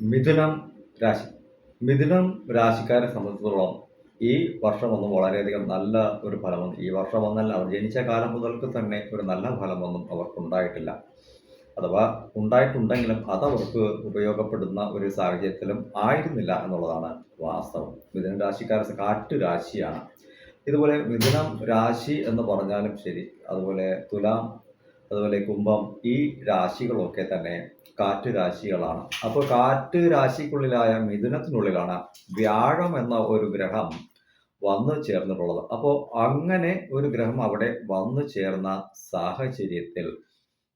മിഥുനം രാശി. മിഥുനം രാശിക്കാരെ സംബന്ധിച്ചിടത്തോളം ഈ വർഷം ഒന്നും വളരെയധികം നല്ല ഒരു ഫലമൊന്നും ഈ വർഷം വന്നല്ല അവർ ജനിച്ച കാലം മുതൽക്ക് തന്നെ ഒരു നല്ല ഫലമൊന്നും അവർക്കുണ്ടായിട്ടില്ല. അഥവാ ഉണ്ടായിട്ടുണ്ടെങ്കിലും അതവർക്ക് ഉപയോഗപ്പെടുന്ന ഒരു സാഹചര്യത്തിലും ആയിരുന്നില്ല എന്നുള്ളതാണ് വാസ്തവം. മിഥുന രാശിക്കാരെ കാറ്റു രാശിയാണ്. ഇതുപോലെ മിഥുനം രാശി എന്ന് പറഞ്ഞാലും ശരി അതുപോലെ തുലാം അതുപോലെ കുംഭം ഈ രാശികളൊക്കെ തന്നെ കാറ്റ് രാശികളാണ്. അപ്പോൾ കാറ്റ് രാശിക്കുള്ളിലായ മിഥുനത്തിനുള്ളിലാണ് വ്യാഴം എന്ന ഒരു ഗ്രഹം വന്നു ചേർന്നിട്ടുള്ളത്. അപ്പോൾ അങ്ങനെ ഒരു ഗ്രഹം അവിടെ വന്നു ചേർന്ന സാഹചര്യത്തിൽ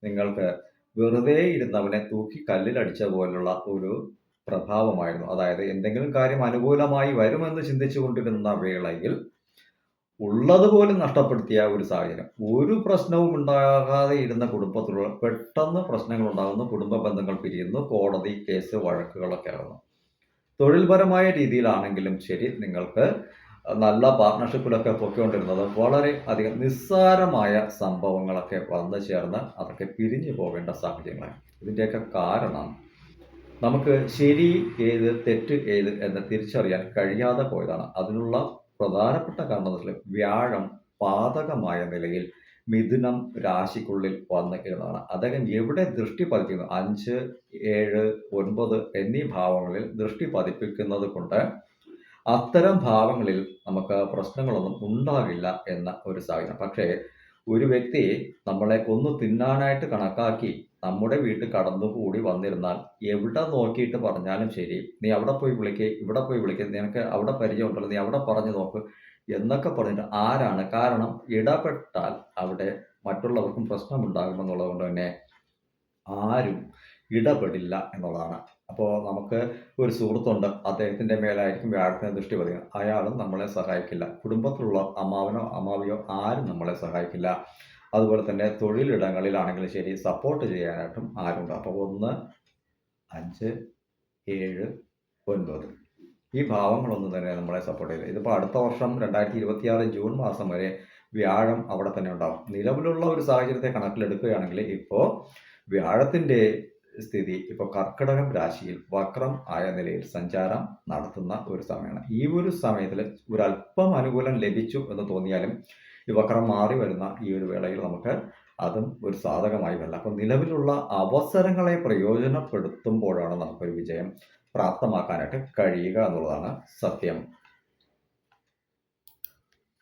നിങ്ങൾക്ക് വെറുതെ ഇരുന്നവനെ തൂക്കി കല്ലിലടിച്ച പോലുള്ള ഒരു പ്രഭാവമായിരുന്നു. അതായത് എന്തെങ്കിലും കാര്യം അനുകൂലമായി വരുമെന്ന് ചിന്തിച്ചു കൊണ്ടിരുന്ന വേളയിൽ ഉള്ളതുപോലും നഷ്ടപ്പെടുത്തിയ ഒരു സാഹചര്യം. ഒരു പ്രശ്നവും ഉണ്ടാകാതെ ഇരുന്ന കുടുംബത്തിലുള്ള പെട്ടെന്ന് പ്രശ്നങ്ങൾ ഉണ്ടാകുന്നു കുടുംബ ബന്ധങ്ങൾ പിരിയുന്നു. കോടതി കേസ് വഴക്കുകളൊക്കെ ആകുന്നു തൊഴിൽപരമായ രീതിയിലാണെങ്കിലും ശരി നിങ്ങൾക്ക് നല്ല പാർട്ട്ണർഷിപ്പിലൊക്കെ പൊയ്ക്കൊണ്ടിരുന്നത് വളരെ അധികം നിസ്സാരമായ സംഭവങ്ങളൊക്കെ വന്നു ചേർന്ന് അതൊക്കെ പിരിഞ്ഞു പോകേണ്ട സാഹചര്യങ്ങളാണ്. ഇതിന്റെയൊക്കെ കാരണം നമുക്ക് ശരി ഏത് തെറ്റ് ഏത് എന്ന് തിരിച്ചറിയാൻ കഴിയാതെ പോയതാണ്. അതിനുള്ള പ്രധാനപ്പെട്ട കാരണത്തിൽ വ്യാഴം പാതകമായ നിലയിൽ മിഥുനം രാശിക്കുള്ളിൽ വന്ന് ഇരുന്നതാണ് അദ്ദേഹം എവിടെ ദൃഷ്ടി പതിക്കുന്നു? അഞ്ച് ഏഴ് ഒൻപത് എന്നീ ഭാവങ്ങളിൽ ദൃഷ്ടി പതിപ്പിക്കുന്നത് കൊണ്ട് അത്തരം ഭാവങ്ങളിൽ നമുക്ക് പ്രശ്നങ്ങളൊന്നും ഉണ്ടാകില്ല എന്ന ഒരു സാഹചര്യം. പക്ഷേ ഒരു വ്യക്തി നമ്മളെ കൊന്നു തിന്നാനായിട്ട് കണക്കാക്കി നമ്മുടെ വീട്ടിൽ കടന്നുകൂടി വന്നിരുന്നാൽ എവിടെ നോക്കിയിട്ട് പറഞ്ഞാലും ശരി നീ അവിടെ പോയി വിളിക്ക് ഇവിടെ പോയി വിളിക്ക് നിനക്ക് അവിടെ പരിചയമുണ്ടല്ലോ നീ അവിടെ പറഞ്ഞു നോക്ക് എന്നൊക്കെ പറഞ്ഞിട്ട് ആരാണ്? കാരണം ഇടപെട്ടാൽ അവിടെ മറ്റുള്ളവർക്കും പ്രശ്നമുണ്ടാകുമെന്നുള്ളത് കൊണ്ട് തന്നെ ആരും ഇടപെടില്ല എന്നുള്ളതാണ്. അപ്പോൾ നമുക്ക് ഒരു സുഹൃത്തുണ്ട് അദ്ദേഹത്തിന്റെ മേലായിരിക്കും വ്യാഴത്തിന് ദൃഷ്ടി പതിക്കുന്നത്. അയാളും നമ്മളെ സഹായിക്കില്ല. കുടുംബത്തിലുള്ള അമ്മാവനോ അമ്മാവിയോ ആരും നമ്മളെ സഹായിക്കില്ല. അതുപോലെ തന്നെ തൊഴിലിടങ്ങളിലാണെങ്കിലും ശരി സപ്പോർട്ട് ചെയ്യാനായിട്ടും ആരുണ്ട്? അപ്പോൾ ഒന്ന് അഞ്ച് ഏഴ് ഒൻപത്. ഈ ഭാവങ്ങളൊന്നും തന്നെ നമ്മളെ സപ്പോർട്ട് ചെയ്യില്ല. ഇതിപ്പോൾ അടുത്ത വർഷം രണ്ടായിരത്തി ഇരുപത്തിയാറ് ജൂൺ മാസം വരെ വ്യാഴം അവിടെ തന്നെ ഉണ്ടാവും. നിലവിലുള്ള ഒരു സാഹചര്യത്തെ കണക്കിലെടുക്കുകയാണെങ്കിൽ ഇപ്പോൾ വ്യാഴത്തിന്റെ സ്ഥിതി ഇപ്പോൾ കർക്കിടകം രാശിയിൽ വക്രം ആയ നിലയിൽ സഞ്ചാരം നടത്തുന്ന ഒരു സമയമാണ്. ഈ ഒരു സമയത്തിൽ ഒരല്പം അനുകൂലം ലഭിച്ചു എന്ന് തോന്നിയാലും ഈ വക്രം മാറി വരുന്ന ഈ ഒരു വേളയിൽ നമുക്ക് അതും ഒരു സാധകമായി വരില്ല. അപ്പം നിലവിലുള്ള അവസരങ്ങളെ പ്രയോജനപ്പെടുത്തുമ്പോഴാണ് നമുക്കൊരു വിജയം പ്രാപ്തമാക്കാനായിട്ട് കഴിയുക എന്നുള്ളതാണ് സത്യം.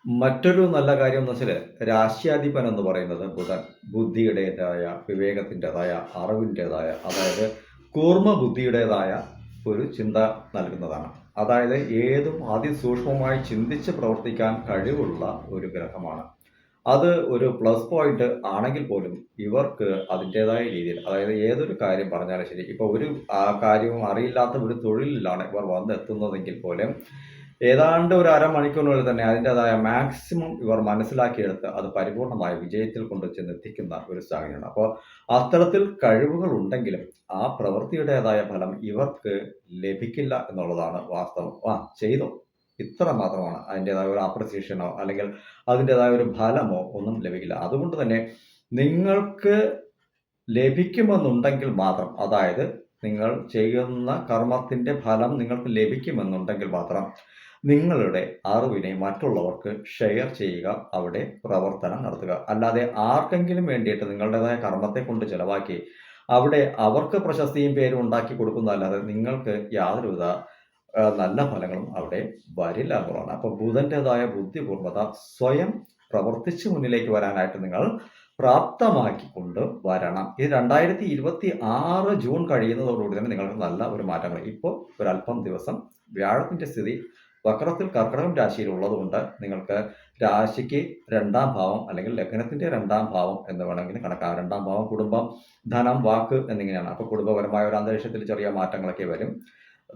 മറ്റൊരു നല്ല കാര്യം എന്ന് വെച്ചാൽ രാശ്യാധിപൻ എന്ന് പറയുന്നത് ബുധൻ ബുദ്ധിയുടേതായ വിവേകത്തിന്റെതായ അറിവിന്റെതായ അതായത് കൂർമ്മ ബുദ്ധിയുടേതായ ഒരു ചിന്ത നൽകുന്നതാണ്. അതായത് ഏതും അതിസൂക്ഷ്മമായി ചിന്തിച്ച് പ്രവർത്തിക്കാൻ കഴിവുള്ള ഒരു ഗ്രഹമാണ്. അത് ഒരു പ്ലസ് പോയിന്റ് ആണെങ്കിൽ പോലും ഇവർക്ക് അതിന്റെതായ രീതിയിൽ അതായത് ഏതൊരു കാര്യം പറഞ്ഞാലും ശരി ഇപ്പോൾ ഒരു കാര്യവും അറിയില്ലാത്ത ഒരു തൊഴിലിലാണ് ഇവർ വന്നെത്തുന്നതെങ്കിൽ പോലും ഏതാണ്ട് ഒരു അരമണിക്കൂറിനുള്ളിൽ തന്നെ അതിന്റെതായ മാക്സിമം ഇവർ മനസ്സിലാക്കിയെടുത്ത് അത് പരിപൂർണമായ വിജയത്തിൽ കൊണ്ട് ചെന്നെത്തിക്കുന്ന ഒരു സാഹചര്യമാണ്. അപ്പോൾ അത്തരത്തിൽ കഴിവുകൾ ഉണ്ടെങ്കിലും ആ പ്രവൃത്തിയുടേതായ ഫലം ഇവർക്ക് ലഭിക്കില്ല എന്നുള്ളതാണ് വാസ്തവം. ആ ചെയ്തോ. ഇത്ര മാത്രമാണ് അതിന്റെതായ ഒരു അപ്രിസിയേഷനോ അല്ലെങ്കിൽ അതിന്റെതായ ഒരു ഫലമോ ഒന്നും ലഭിക്കില്ല. അതുകൊണ്ട് തന്നെ നിങ്ങൾക്ക് ലഭിക്കുമെന്നുണ്ടെങ്കിൽ മാത്രം അതായത് നിങ്ങൾ ചെയ്യുന്ന കർമ്മത്തിന്റെ ഫലം നിങ്ങൾക്ക് ലഭിക്കുമെന്നുണ്ടെങ്കിൽ മാത്രം നിങ്ങളുടെ അറിവിനെ മറ്റുള്ളവർക്ക് ഷെയർ ചെയ്യുക അവിടെ പ്രവർത്തനം നടത്തുക. അല്ലാതെ ആർക്കെങ്കിലും വേണ്ടിയിട്ട് നിങ്ങളുടേതായ കർമ്മത്തെ കൊണ്ട് ചിലവാക്കി അവിടെ അവർക്ക് പ്രശസ്തിയും പേരും ഉണ്ടാക്കി കൊടുക്കുന്നതല്ലാതെ നിങ്ങൾക്ക് യാതൊരുവിധ നല്ല ഫലങ്ങളും അവിടെ വരില്ല എന്നുള്ളതാണ്. അപ്പോൾ ബുധന്റെതായ ബുദ്ധിപൂർവത സ്വയം പ്രവർത്തിച്ച് മുന്നിലേക്ക് വരാനായിട്ട് നിങ്ങൾ പ്രാപ്തമാക്കിക്കൊണ്ട് വരണം. ഇത് രണ്ടായിരത്തി ഇരുപത്തി ആറ് ജൂൺ കഴിയുന്നതോടുകൂടി തന്നെ നിങ്ങൾക്ക് നല്ല ഒരു മാറ്റങ്ങൾ ഇപ്പോൾ ഒരല്പം ദിവസം വ്യാഴത്തിന്റെ സ്ഥിതി വക്രത്തിൽ കർക്കിടകം രാശിയിൽ ഉള്ളതുകൊണ്ട് നിങ്ങൾക്ക് രാശിക്ക് രണ്ടാം ഭാവം അല്ലെങ്കിൽ ലഗ്നത്തിന്റെ രണ്ടാം ഭാവം എന്ന് വേണമെങ്കിൽ കണക്കാക്കാം. രണ്ടാം ഭാവം കുടുംബം ധനം വാക്ക് എന്നിങ്ങനെയാണ്. അപ്പോൾ കുടുംബപരമായ ഒരു അന്തരീക്ഷത്തിൽ ചെറിയ മാറ്റങ്ങളൊക്കെ വരും.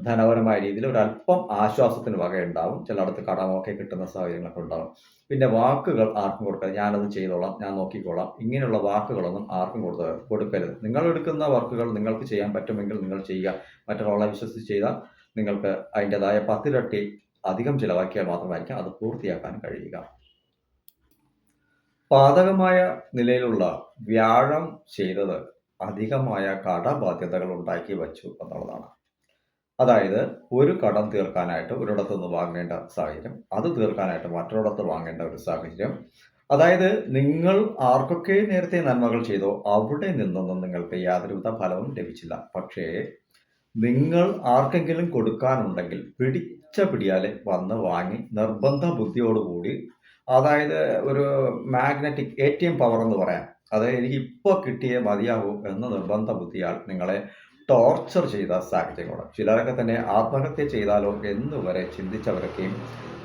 ധനപരമായ രീതിയിൽ ഒരല്പം ആശ്വാസത്തിന് വകയുണ്ടാവും. ചിലയിടത്ത് കടമൊക്കെ കിട്ടുന്ന സാഹചര്യങ്ങളൊക്കെ ഉണ്ടാവും. പിന്നെ വാക്കുകൾ ആർക്കും കൊടുക്കരുത്. ഞാനത് ചെയ്തോളാം ഞാൻ നോക്കിക്കോളാം. ഇങ്ങനെയുള്ള വാക്കുകളൊന്നും ആർക്കും കൊടുത്ത കൊടുക്കരുത്. നിങ്ങൾ എടുക്കുന്ന വർക്കുകൾ നിങ്ങൾക്ക് ചെയ്യാൻ പറ്റുമെങ്കിൽ നിങ്ങൾ ചെയ്യുക. മറ്റൊരാളെ വിശ്വസിച്ച് ചെയ്താൽ നിങ്ങൾക്ക് അതിന്റെതായ പത്തിരട്ടി അധികം ചിലവാക്കിയാൽ മാത്രമായിരിക്കും അത് പൂർത്തിയാക്കാൻ കഴിയുക. പാതകമായ നിലയിലുള്ള വ്യാഴം ചെയ്തത് അധികമായ കടബാധ്യതകൾ ഉണ്ടാക്കി വച്ചു എന്നുള്ളതാണ്. അതായത് ഒരു കടം തീർക്കാനായിട്ട് ഒരിടത്തു നിന്ന് വാങ്ങേണ്ട സാഹചര്യം അത് തീർക്കാനായിട്ട് മറ്റൊരിടത്ത് വാങ്ങേണ്ട ഒരു സാഹചര്യം. അതായത് നിങ്ങൾ ആർക്കൊക്കെ നേരത്തെ നന്മകൾ ചെയ്തോ അവിടെ നിന്നൊന്നും നിങ്ങൾക്ക് യാതൊരുവിധ ഫലവും ലഭിച്ചില്ല. പക്ഷേ നിങ്ങൾ ആർക്കെങ്കിലും കൊടുക്കാനുണ്ടെങ്കിൽ പിടിച്ച പിടിയാലെ വന്ന് വാങ്ങി നിർബന്ധ ബുദ്ധിയോടുകൂടി അതായത് ഒരു magnetic A T M power എന്ന് പറയാം. അതായത് എനിക്ക് ഇപ്പോൾ കിട്ടിയേ മതിയാവൂ എന്ന് നിർബന്ധ ബുദ്ധിയാൽ നിങ്ങളെ ടോർച്ചർ ചെയ്ത സാഹചര്യങ്ങളുണ്ട് ചിലരൊക്കെ തന്നെ ആത്മഹത്യ ചെയ്താലോ എന്ന് വരെ ചിന്തിച്ചവരൊക്കെയും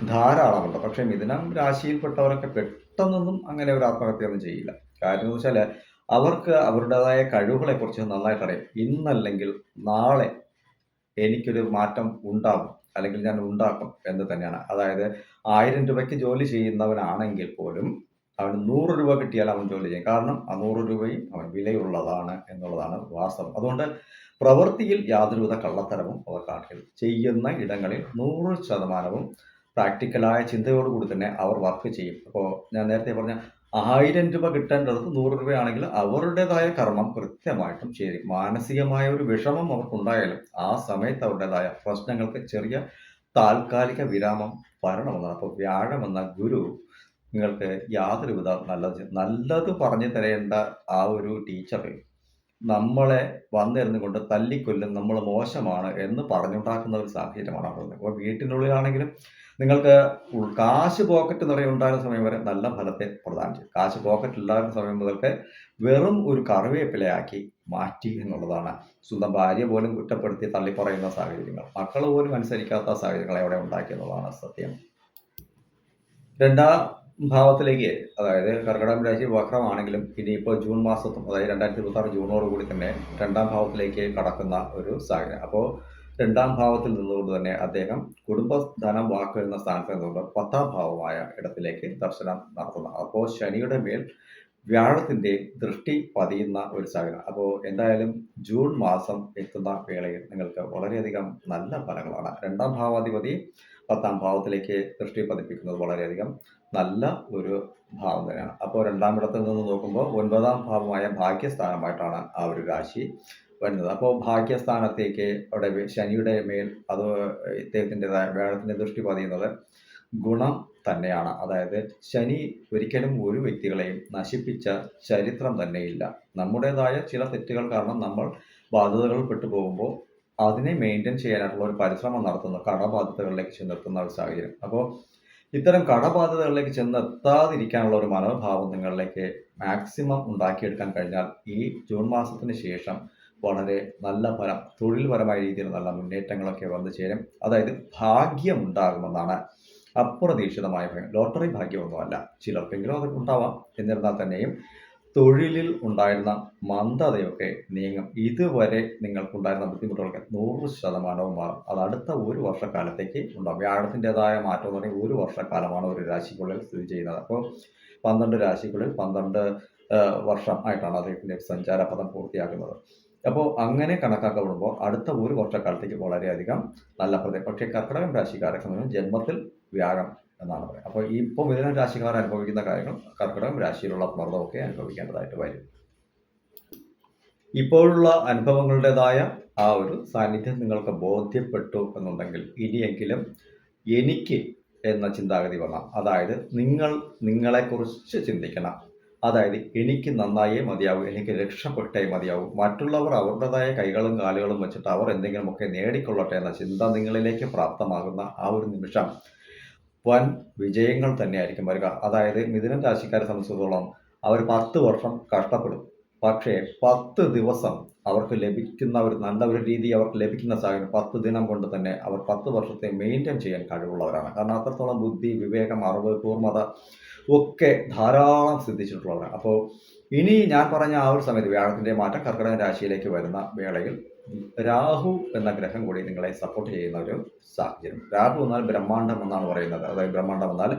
ധാരാളമുണ്ട്. പക്ഷേ മിഥുനം രാശിയിൽപ്പെട്ടവരൊക്കെ പെട്ടെന്നൊന്നും അങ്ങനെ ഒരു ആത്മഹത്യയൊന്നും ചെയ്യില്ല. കാര്യം എന്ന് വെച്ചാൽ അവർക്ക് അവരുടേതായ കഴിവുകളെക്കുറിച്ച് നന്നായിട്ട് അറിയാം ഇന്നല്ലെങ്കിൽ നാളെ എനിക്കൊരു മാറ്റം ഉണ്ടാകും. അല്ലെങ്കിൽ ഞാൻ ഉണ്ടാക്കും എന്ന് തന്നെയാണ്. അതായത് ആയിരം രൂപയ്ക്ക് ജോലി ചെയ്യുന്നവനാണെങ്കിൽ പോലും അവന് നൂറ് രൂപ കിട്ടിയാൽ അവൻ ജോലി ചെയ്യും. കാരണം ആ നൂറ് രൂപയും അവൻ വിലയുള്ളതാണ് എന്നുള്ളതാണ് വാസ്തവം. അതുകൊണ്ട് പ്രവൃത്തിയിൽ യാതൊരുവിധ കള്ളത്തരവും അവർ കാണില്ല ചെയ്യുന്ന ഇടങ്ങളിൽ നൂറ് ശതമാനവും പ്രാക്ടിക്കലായ ചിന്തയോടുകൂടി തന്നെ അവർ വർക്ക് ചെയ്യും. അപ്പോൾ ഞാൻ നേരത്തെ പറഞ്ഞ ആയിരം രൂപ കിട്ടേണ്ടത് നൂറ് രൂപയാണെങ്കിൽ അവരുടേതായ കർമ്മം കൃത്യമായിട്ടും ചെയ്യും. മാനസികമായ ഒരു വിഷമം അവർക്കുണ്ടായാലും ആ സമയത്ത് അവരുടേതായ പ്രശ്നങ്ങൾക്ക് ചെറിയ താൽക്കാലിക വിരാമം വരണമെന്നാണ് അപ്പോൾ വ്യാഴം എന്ന ഗുരു നിങ്ങൾക്ക് യാതൊരുവിധ നല്ലത് നല്ലത് പറഞ്ഞു തരേണ്ട ആ ഒരു ടീച്ചർ നമ്മളെ വന്നിരുന്നു കൊണ്ട് തല്ലിക്കൊല്ലും നമ്മൾ മോശമാണ് എന്ന് പറഞ്ഞുണ്ടാക്കുന്ന ഒരു സാഹചര്യമാണ് അവിടെ അപ്പോൾ വീട്ടിനുള്ളിലാണെങ്കിലും നിങ്ങൾക്ക് കാശ് പോക്കറ്റ് നിറയെ ഉണ്ടായിരുന്ന സമയം വരെ നല്ല ഫലത്തെ പ്രദാനം ചെയ്യും. കാശ് പോക്കറ്റ് ഉണ്ടാകുന്ന സമയം മുതൽക്ക് വെറും ഒരു കറിവേപ്പിലയാക്കി മാറ്റി എന്നുള്ളതാണ്. സ്വന്തം ഭാര്യ പോലും കുറ്റപ്പെടുത്തി തള്ളിപ്പറയുന്ന സാഹചര്യങ്ങൾ. മക്കൾ പോലും അനുസരിക്കാത്ത സാഹചര്യങ്ങൾ അവിടെ ഉണ്ടാക്കി എന്നുള്ളതാണ് സത്യം. രണ്ടാം ഭാവത്തിലേക്ക് അതായത് കർക്കിടകം രാശി വക്രമാണെങ്കിലും ഇനിയിപ്പോൾ ജൂൺ മാസത്തും അതായത് രണ്ടായിരത്തി ഇരുപത്തി ആറ് ജൂണോട് കൂടി തന്നെ രണ്ടാം ഭാവത്തിലേക്ക് കടക്കുന്ന ഒരു സാഹചര്യം. അപ്പോൾ രണ്ടാം ഭാവത്തിൽ നിന്നുകൊണ്ട് തന്നെ അദ്ദേഹം കുടുംബ ധനം വാക്ക് എന്ന സ്ഥാനത്ത് നിന്നുകൊണ്ട് പത്താം ഭാവമായ ഇടത്തിലേക്ക് ദർശനം നടത്തുന്നു. അപ്പോൾ ശനിയുടെ മേൽ വ്യാഴത്തിന്റെ ദൃഷ്ടി പതിയുന്ന ഒരു സാഹചര്യം. അപ്പോൾ എന്തായാലും ജൂൺ മാസം എത്തുന്ന വേളയിൽ നിങ്ങൾക്ക് വളരെയധികം നല്ല ഫലങ്ങളാണ്. രണ്ടാം ഭാവാധിപതി പത്താം ഭാവത്തിലേക്ക് ദൃഷ്ടി പതിപ്പിക്കുന്നത് വളരെയധികം നല്ല ഒരു ഭാവം തന്നെയാണ്. അപ്പോൾ രണ്ടാം ഇടത്തിൽ നിന്ന് നോക്കുമ്പോൾ ഒൻപതാം ഭാവമായ ഭാഗ്യസ്ഥാനമായിട്ടാണ് ആ ഒരു രാശി വരുന്നത്. അപ്പോൾ ഭാഗ്യസ്ഥാനത്തേക്ക് അവിടെ ശനിയുടെ മേൽ അത് ഇദ്ദേഹത്തിന്റെതായ വ്യാഴത്തിന്റെ ദൃഷ്ടി പതിയുന്നത് ഗുണം തന്നെയാണ്. അതായത് ശനി ഒരിക്കലും ഒരു വ്യക്തികളെയും നശിപ്പിച്ച ചരിത്രം തന്നെയില്ല. നമ്മുടേതായ ചില തെറ്റുകൾ കാരണം നമ്മൾ ബാധ്യതകൾ പെട്ടു പോകുമ്പോൾ അതിനെ മെയിന്റെയിൻ ചെയ്യാനായിട്ടുള്ള ഒരു പരിശ്രമം നടത്തുന്നു. കടബാധ്യതകളിലേക്ക് ചെന്നെത്തുന്ന ഒരു സാഹചര്യം. അപ്പോൾ ഇത്തരം കടബാധ്യതകളിലേക്ക് ചെന്നെത്താതിരിക്കാനുള്ള ഒരു മനോഭാവം നിങ്ങളിലേക്ക് മാക്സിമം ഉണ്ടാക്കിയെടുക്കാൻ കഴിഞ്ഞാൽ ഈ ജൂൺ മാസത്തിന് ശേഷം വളരെ നല്ല ഫലം തൊഴിൽപരമായ രീതിയിൽ നല്ല മുന്നേറ്റങ്ങളൊക്കെ വന്നു ചേരും. അതായത് ഭാഗ്യം ഉണ്ടാകുമെന്നാണ് അപ്രതീക്ഷിതമായ ഭയം. ലോട്ടറി ഭാഗ്യമൊന്നുമല്ല. ചിലർക്കെങ്കിലും അത് ഉണ്ടാവാം. എന്നിരുന്നാൽ തന്നെയും തൊഴിലിൽ ഉണ്ടായിരുന്ന മന്ദതയൊക്കെ നീങ്ങും. ഇതുവരെ നിങ്ങൾക്കുണ്ടായിരുന്ന ബുദ്ധിമുട്ടുകൾക്ക് നൂറ് ശതമാനവും മാറും. അത് അടുത്ത ഒരു വർഷക്കാലത്തേക്ക് ഉണ്ടാകും വ്യാഴത്തിന്റെതായ മാറ്റം എന്ന് പറഞ്ഞാൽ ഒരു വർഷക്കാലമാണ് ഒരു രാശിക്കുള്ളിൽ സ്ഥിതി ചെയ്യുന്നത്. അപ്പോൾ പന്ത്രണ്ട് രാശിക്കുള്ളിൽ പന്ത്രണ്ട് വർഷം ആയിട്ടാണ് അദ്ദേഹത്തിന്റെ സഞ്ചാരപഥം പൂർത്തിയാക്കുന്നത്. അപ്പോൾ അങ്ങനെ കണക്കാക്കപ്പെടുമ്പോൾ അടുത്ത ഒരു വർഷക്കാലത്തേക്ക് വളരെയധികം നല്ല പ്രതി പക്ഷേ കർക്കിടകം രാശിക്കാരെ സംബന്ധിച്ച് ജന്മത്തിൽ വ്യാഴം എന്നാണ് പറയുന്നത്. അപ്പോൾ ഇപ്പോൾ മിഥുന രാശിക്കാർ അനുഭവിക്കുന്ന കാര്യങ്ങൾ കർക്കിടകം രാശിയിലുള്ള മർദ്ദമൊക്കെ അനുഭവിക്കേണ്ടതായിട്ട് വരും. ഇപ്പോഴുള്ള അനുഭവങ്ങളുടേതായ ആ ഒരു സാന്നിധ്യം നിങ്ങൾക്ക് ബോധ്യപ്പെട്ടു എന്നുണ്ടെങ്കിൽ ഇനിയെങ്കിലും എനിക്ക് എന്ന ചിന്താഗതി വരണം അതായത് നിങ്ങൾ നിങ്ങളെക്കുറിച്ച് ചിന്തിക്കണം അതായത് എനിക്ക് നന്നായേ മതിയാവൂ എനിക്ക് രക്ഷപ്പെട്ടേ മതിയാവൂ മറ്റുള്ളവർ അവരുടേതായ കൈകളും കാലുകളും വെച്ചിട്ട് അവർ എന്തെങ്കിലുമൊക്കെ നേടിക്കൊള്ളട്ടെ എന്ന ചിന്ത നിങ്ങളിലേക്ക് പ്രാപ്തമാകുന്ന ആ ഒരു നിമിഷം വൻ വിജയങ്ങൾ തന്നെയായിരിക്കും വരിക. അതായത് മിഥുനം രാശിക്കാരെ സംബന്ധിച്ചിടത്തോളം അവർ പത്ത് വർഷം കഷ്ടപ്പെടും. പക്ഷേ പത്ത് ദിവസം അവർക്ക് ലഭിക്കുന്ന ഒരു നല്ല ഒരു രീതി അവർക്ക് ലഭിക്കുന്ന സാഹചര്യം പത്ത് ദിനം കൊണ്ട് തന്നെ അവർ പത്ത് വർഷത്തെ മെയിന്റെയിൻ ചെയ്യാൻ കഴിവുള്ളവരാണ്. കാരണം അത്രത്തോളം ബുദ്ധി വിവേകം അറിവ് കൂർമ്മത ഒക്കെ ധാരാളം സിദ്ധിച്ചിട്ടുള്ളവരാണ്. അപ്പോൾ ഇനി ഞാൻ പറഞ്ഞ ആ ഒരു സമയത്ത് വ്യാഴത്തിന്റെ മാറ്റം കർക്കിടക രാശിയിലേക്ക് വരുന്ന വേളയിൽ രാഹു എന്ന ഗ്രഹം കൂടി നിങ്ങളെ സപ്പോർട്ട് ചെയ്യുന്ന ഒരു സാഹചര്യം. രാഹു എന്നാൽ ബ്രഹ്മാണ്ഡം എന്നാണ് പറയുന്നത്. അതായത് ബ്രഹ്മാണ്ഡം എന്നാൽ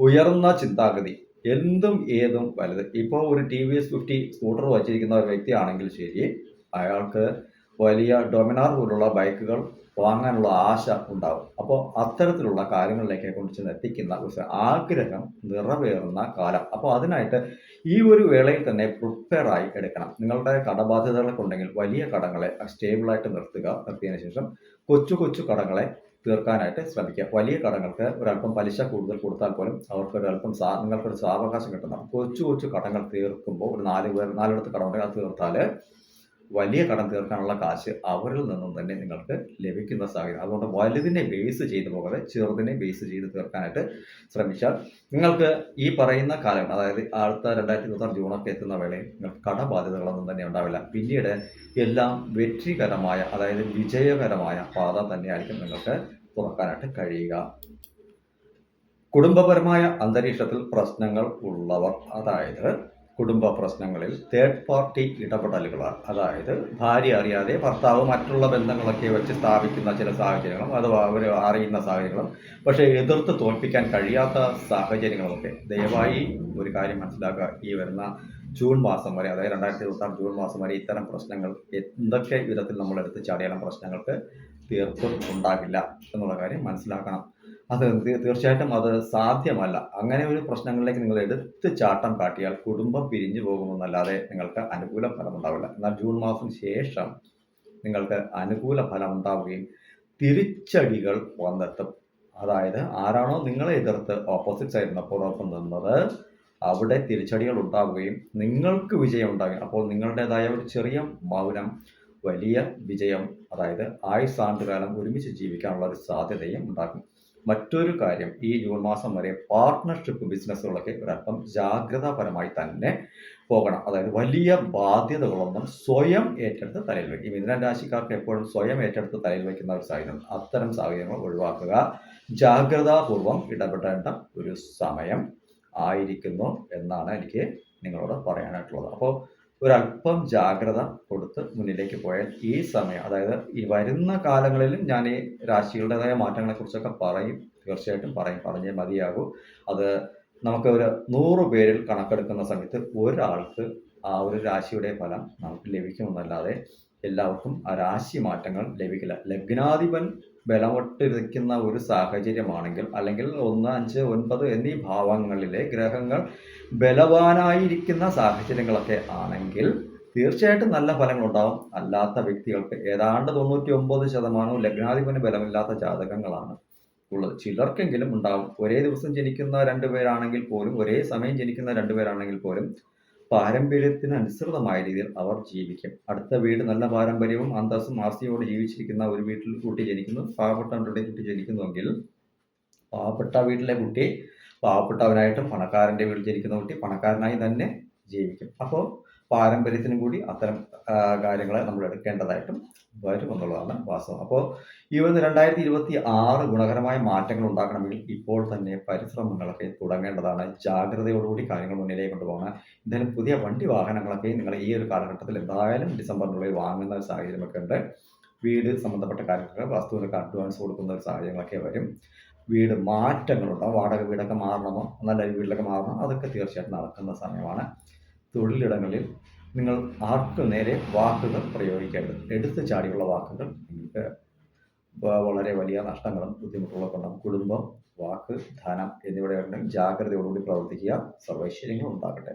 ഉയർന്ന ചിന്താഗതി എന്തും ഏതും വലുത്. ഇപ്പോൾ ഒരു T V S fifty scooter വച്ചിരിക്കുന്ന ഒരു വ്യക്തിയാണെങ്കിൽ ശരി അയാൾക്ക് വലിയ ഡൊമിനാർ പോലുള്ള ബൈക്കുകൾ വാങ്ങാനുള്ള ആശ ഉണ്ടാവും. അപ്പോൾ അത്തരത്തിലുള്ള കാര്യങ്ങളിലേക്ക് കൊണ്ട് ചെന്ന് എത്തിക്കുന്ന ഒരു ആഗ്രഹം നിറവേറുന്ന കാലം. അപ്പോൾ അതിനായിട്ട് ഈ ഒരു വേളയിൽ തന്നെ പ്രിപ്പയർ ആയി എടുക്കണം. നിങ്ങളുടെ കടബാധ്യതകളൊക്കെ ഉണ്ടെങ്കിൽ വലിയ കടങ്ങളെ സ്റ്റേബിളായിട്ട് നിർത്തുക നിർത്തിയതിനു ശേഷം കൊച്ചു കൊച്ചു കടങ്ങളെ തീർക്കാനായിട്ട് ശ്രമിക്കുക. വലിയ കടങ്ങൾക്ക് ഒരല്പം പലിശ കൂടുതൽ കൊടുത്താൽ പോലും അവർക്ക് ഒരല്പം സാ നിങ്ങൾക്കൊരു സാവകാശം കിട്ടുന്ന കൊച്ചു കൊച്ചു കടങ്ങൾ തീർക്കുമ്പോൾ ഒരു നാല് പേർ നാലിടത്ത് കടമുണ്ടെങ്കിൽ അത് തീർത്താൽ വലിയ കടം തീർക്കാനുള്ള കാശ് അവരിൽ നിന്നും തന്നെ നിങ്ങൾക്ക് ലഭിക്കുന്ന സാഹചര്യം. അതുകൊണ്ട് വലുതിനെ ബേസ് ചെയ്ത് പോകാതെ ചെറുതിനെ ബേസ് ചെയ്ത് തീർക്കാനായിട്ട് ശ്രമിച്ചാൽ നിങ്ങൾക്ക് ഈ പറയുന്ന കാലം അതായത് അടുത്ത രണ്ടായിരത്തി ഇരുപത്തി ജൂണൊക്കെ എത്തുന്ന വേളയിൽ നിങ്ങൾക്ക് കടബാധ്യതകളൊന്നും തന്നെ ഉണ്ടാവില്ല. പിന്നീട് എല്ലാം വെற்றிകരമായ അതായത് വിജയകരമായ പാത തന്നെയായിരിക്കും നിങ്ങൾക്ക് തുറക്കാനായിട്ട് കഴിയുക. കുടുംബപരമായ അന്തരീക്ഷത്തിൽ പ്രശ്നങ്ങൾ ഉള്ളവർ അതായത് കുടുംബ പ്രശ്നങ്ങളിൽ തേർഡ് പാർട്ടി ഇടപെടലുകളാണ്. അതായത് ഭാര്യ അറിയാതെ ഭർത്താവ് മറ്റുള്ള ബന്ധങ്ങളൊക്കെ വെച്ച് സ്ഥാപിക്കുന്ന ചില സാഹചര്യങ്ങളും അഥവാ അവർ അറിയുന്ന സാഹചര്യങ്ങളും പക്ഷേ എതിർത്ത് തോൽപ്പിക്കാൻ കഴിയാത്ത സാഹചര്യങ്ങളൊക്കെ. ദയവായി ഒരു കാര്യം മനസ്സിലാക്കുക. ഈ വരുന്ന ജൂൺ മാസം വരെ അതായത് രണ്ടായിരത്തി ഇരുപത്തി ആറ് ജൂൺ മാസം വരെ ഇത്തരം പ്രശ്നങ്ങൾ എന്തൊക്കെ വിധത്തിൽ നമ്മൾ എടുത്ത് ചാടിയാലും പ്രശ്നങ്ങൾക്ക് തീർത്തും ഉണ്ടാകില്ല എന്നുള്ള കാര്യം മനസ്സിലാക്കണം. അത് തീർച്ചയായിട്ടും അത് സാധ്യമല്ല. അങ്ങനെ ഒരു പ്രശ്നങ്ങളിലേക്ക് നിങ്ങൾ എടുത്ത് ചാട്ടം കാട്ടിയാൽ കുടുംബം പിരിഞ്ഞു പോകുമെന്നല്ലാതെ നിങ്ങൾക്ക് അനുകൂല ഫലം ഉണ്ടാവില്ല. എന്നാൽ ജൂൺ മാസം ശേഷം നിങ്ങൾക്ക് അനുകൂല ഫലം ഉണ്ടാവുകയും തിരിച്ചടികൾ വന്നെത്തും. അതായത് ആരാണോ നിങ്ങളെ എതിർത്ത് ഓപ്പോസിറ്റ് സൈഡിൽ നിന്നപ്പോഴൊപ്പം നിന്നത് അവിടെ തിരിച്ചടികൾ ഉണ്ടാവുകയും നിങ്ങൾക്ക് വിജയം ഉണ്ടാകും അപ്പോൾ നിങ്ങളുടേതായ ഒരു ചെറിയ മൗനം വലിയ വിജയം അതായത് ആയുസാണ്ടുകാലം ഒരുമിച്ച് ജീവിക്കാനുള്ള ഒരു സാധ്യതയും ഉണ്ടാക്കും മറ്റൊരു കാര്യം ഈ ജൂൺ മാസം വരെ പാർട്ട്ണർഷിപ്പ് ബിസിനസ്സുകളൊക്കെ ഒരല്പം ജാഗ്രതാപരമായി തന്നെ പോകണം. അതായത് വലിയ ബാധ്യതകളൊന്നും സ്വയം ഏറ്റെടുത്ത് തലയിൽ വയ്ക്കും. ഈ മിഥുന രാശിക്കാർക്ക് എപ്പോഴും സ്വയം ഏറ്റെടുത്ത് തലയിൽ വയ്ക്കുന്ന ഒരു സാഹചര്യം. അത്തരം സാഹചര്യങ്ങൾ ഒഴിവാക്കുക. ജാഗ്രതാപൂർവം ഇടപെടേണ്ട ഒരു സമയം ആയിരിക്കുന്നു എന്നാണ് എനിക്ക് നിങ്ങളോട് പറയാനായിട്ടുള്ളത്. അപ്പോൾ ഒരല്പം ജാഗ്രത കൊടുത്ത് മുന്നിലേക്ക് പോയാൽ ഈ സമയം അതായത് ഈ വരുന്ന കാലങ്ങളിലും ഞാൻ ഈ രാശികളുടേതായ മാറ്റങ്ങളെക്കുറിച്ചൊക്കെ പറയും തീർച്ചയായിട്ടും പറയും പറഞ്ഞേ മതിയാകൂ. അത് നമുക്ക് ഒരു നൂറ് പേരിൽ കണക്കെടുക്കുന്ന സമയത്ത് ഒരാൾക്ക് ആ ഒരു രാശിയുടെ ഫലം നമുക്ക് ലഭിക്കുമെന്നല്ലാതെ എല്ലാവർക്കും ആ രാശി മാറ്റങ്ങൾ ലഭിക്കില്ല. ലഗ്നാധിപൻ ബലമൊട്ടിരിക്കുന്ന ഒരു സാഹചര്യമാണെങ്കിൽ അല്ലെങ്കിൽ ഒന്ന് അഞ്ച് ഒൻപത് എന്നീ ഭാവങ്ങളിലെ ഗ്രഹങ്ങൾ ബലവാനായിരിക്കുന്ന സാഹചര്യങ്ങളൊക്കെ ആണെങ്കിൽ തീർച്ചയായിട്ടും നല്ല ഫലങ്ങൾ ഉണ്ടാവും അല്ലാത്ത വ്യക്തികൾക്ക് ഏതാണ്ട് തൊണ്ണൂറ്റി ഒമ്പത് ശതമാനവും ലഗ്നാധിപന് ബലമില്ലാത്ത ജാതകങ്ങളാണ് ഉള്ളത്. ചിലർക്കെങ്കിലും ഉണ്ടാവും. ഒരേ ദിവസം ജനിക്കുന്ന രണ്ടുപേരാണെങ്കിൽ പോലും ഒരേ സമയം ജനിക്കുന്ന രണ്ടുപേരാണെങ്കിൽ പോലും പാരമ്പര്യത്തിന് അനുസൃതമായ രീതിയിൽ അവർ ജീവിക്കും. അടുത്ത വീട് നല്ല പാരമ്പര്യവും അന്തസ്സും ആസ്തിയോട് ജീവിച്ചിരിക്കുന്ന ഒരു വീട്ടിൽ കുട്ടി ജനിക്കുന്നു. പാവപ്പെട്ടവരുടെ കുട്ടി ജനിക്കുന്നുവെങ്കിൽ പാവപ്പെട്ട വീട്ടിലെ കുട്ടി പാവപ്പെട്ടവനായിട്ടും പണക്കാരന്റെ വീട്ടിൽ ജനിക്കുന്ന കുട്ടി പണക്കാരനായി തന്നെ ജീവിക്കും. അപ്പോൾ പാരമ്പര്യത്തിനും കൂടി അത്തരം കാര്യങ്ങളെ നമ്മൾ എടുക്കേണ്ടതായിട്ടും വരും എന്നുള്ളതാണ് വാസ്തവം. അപ്പോൾ ഈ വരുന്ന രണ്ടായിരത്തി ഇരുപത്തി ആറ് ഗുണകരമായ മാറ്റങ്ങൾ ഉണ്ടാക്കണമെങ്കിൽ ഇപ്പോൾ തന്നെ പരിശ്രമങ്ങളൊക്കെ തുടങ്ങേണ്ടതാണ്. ജാഗ്രതയോടുകൂടി കാര്യങ്ങൾ മുന്നിലേക്ക് കൊണ്ടുപോകണം. എന്തായാലും പുതിയ വണ്ടി വാഹനങ്ങളൊക്കെ നിങ്ങൾ ഈ ഒരു കാലഘട്ടത്തിൽ എന്തായാലും ഡിസംബറിനുള്ളിൽ വാങ്ങുന്ന ഒരു സാഹചര്യമൊക്കെ ഉണ്ട്. വീട് സംബന്ധപ്പെട്ട കാര്യങ്ങളൊക്കെ വസ്തുവിനൊക്കെ അഡ്വാൻസ് കൊടുക്കുന്ന ഒരു സാഹചര്യങ്ങളൊക്കെ വരും. വീട് മാറ്റങ്ങളുണ്ടാവും. വാടക വീടൊക്കെ മാറണമോ? നല്ല വീട്ടിലൊക്കെ മാറണമോ അതൊക്കെ തീർച്ചയായിട്ടും നടക്കുന്ന സമയമാണ്. തൊഴിലിടങ്ങളിൽ നിങ്ങൾ ആർക്കും നേരെ വാക്കുകൾ പ്രയോഗിക്കരുത് എടുത്തു ചാടിയുള്ള വാക്കുകൾ. നിങ്ങൾക്ക് വളരെ വലിയ നഷ്ടങ്ങളും ബുദ്ധിമുട്ടുകളൊക്കെ ഉണ്ടാകും. കുടുംബം വാക്ക് ധനം എന്നിവയുടെ ജാഗ്രതയോടുകൂടി പ്രവർത്തിക്കുക. സർവൈശ്വര്യങ്ങൾ ഉണ്ടാകട്ടെ.